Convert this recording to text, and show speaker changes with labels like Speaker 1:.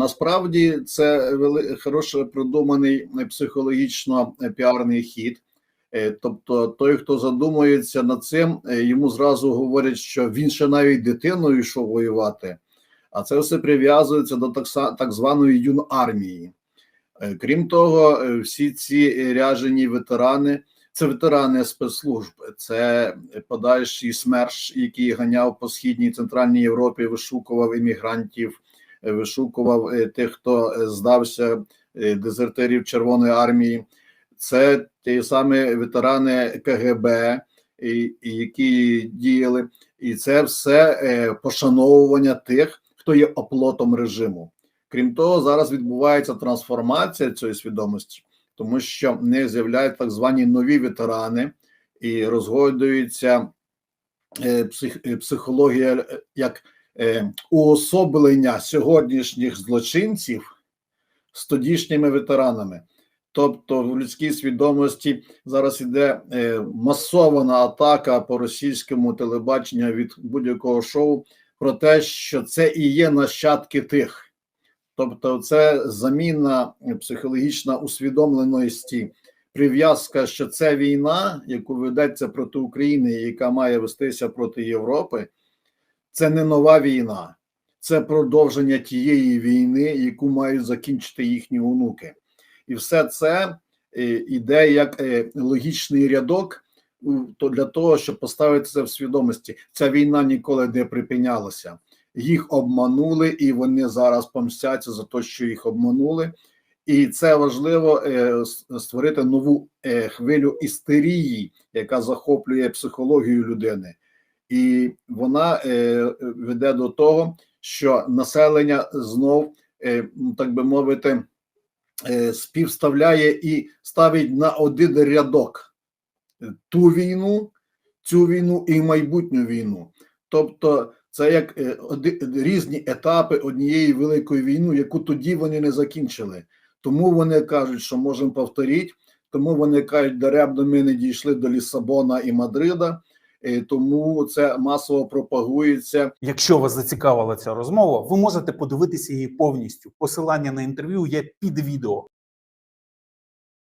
Speaker 1: насправді це вели- хороше продуманий е, психологічно е, піарний хід. Е, Тобто, той, хто задумується над цим, йому зразу говорять, що він ще навіть дитиною йшов воювати, а це все прив'язується до так, званої юнармії. Крім того, всі ці ряжені ветерани це ветерани спецслужб, це подальший СМЕРШ, який ганяв по східній центральній Європі, вишукував іммігрантів, вишукував е, тих, хто е, здався е, дезертирів Червоної армії. Це ті самі ветерани КГБ, які діяли, і це все е, пошановування тих, хто є оплотом режиму. Крім того, зараз відбувається трансформація цієї свідомості, тому що в них з'являються так звані нові ветерани і розгойдується е, псих, е, психологія е, як е, уособлення сьогоднішніх злочинців з тодішніми ветеранами. Тобто в людській свідомості зараз іде е, масована атака по російському телебаченню від будь-якого шоу про те, що це і є нащадки тих. Тобто, це заміна психологічна усвідомленості, прив'язка, що це війна, яку ведеться проти України, яка має вестися проти Європи, це не нова війна, це продовження тієї війни, яку мають закінчити їхні онуки. І все це е, іде як е, логічний рядок для того, щоб поставити це в свідомості. Ця війна ніколи не припинялася. Їх обманули, і вони зараз помстяться за те, що їх обманули. І це важливо е, створити нову хвилю істерії, яка захоплює психологію людини, і вона е, веде до того, що населення знов, е, так би мовити, е, співставляє і ставить на один рядок ту війну, цю війну і майбутню війну. Тобто, це як різні етапи однієї великої війни, яку тоді вони не закінчили. Тому вони кажуть, що можемо повторити, тому вони кажуть, даремно ми не дійшли до Лісабона і Мадрида, тому це масово пропагується
Speaker 2: Якщо вас зацікавила ця розмова, ви можете подивитися її повністю. Посилання на інтерв'ю є під відео.